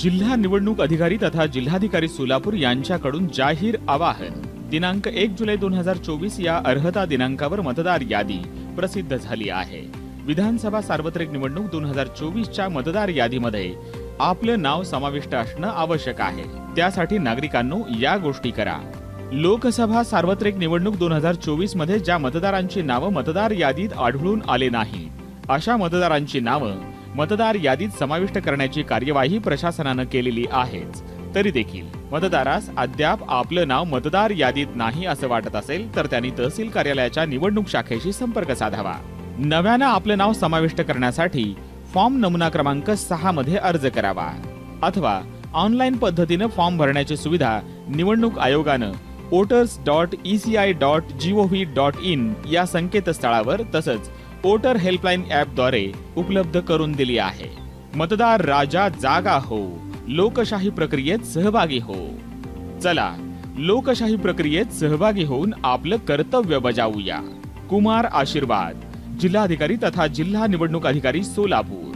जिल्हा निवडणूक अधिकारी तथा जिल्हाधिकारी सोलापूर यांच्याकडून जाहीर आवाहन. दिनांक एक जुलै दोन हजार चोवीस या अर्हता दिनांकावर मतदार यादी प्रसिद्ध झाली आहे. विधानसभा सार्वत्रिक निवडणूक दोन हजार चोवीसच्या मतदार यादीमध्ये आपलं नाव समाविष्ट असणं आवश्यक आहे. त्यासाठी नागरिकांनो या गोष्टी करा. लोकसभा सार्वत्रिक निवडणूक दोन हजार चोवीसमध्ये ज्या मतदारांची नावं मतदार यादीत आढळून आले नाही अशा मतदारांची नावं मतदार यादीत समाविष्ट करण्याची कार्यवाही प्रशासनानं केलेली आहेच. तरी देखील मतदारास अद्याप आपलं नाव मतदार यादीत नाही असं वाटत असेल तर त्यांनी तहसील कार्यालयाच्या निवडणूक शाखेशी संपर्क साधावा. नव्यानं आपलं नाव समाविष्ट करण्यासाठी फॉर्म नमुना क्रमांक सहा मध्ये अर्ज करावा. अथवा ऑनलाईन पद्धतीनं फॉर्म भरण्याची सुविधा निवडणूक आयोगानं voters dot E C I dot G O V dot in या संकेतस्थळावर तसंच वोटर हेल्पलाईन ॲपद्वारे उपलब्ध करून दिली आहे. मतदार राजा जागा हो. लोकशाही प्रक्रियेत सहभागी हो. चला लोकशाही प्रक्रियेत सहभागी होऊन आपलं कर्तव्य बजावूया. कुमार आशीर्वाद जिल्हाधिकारी तथा जिल्हा निवडणूक अधिकारी सोलापूर.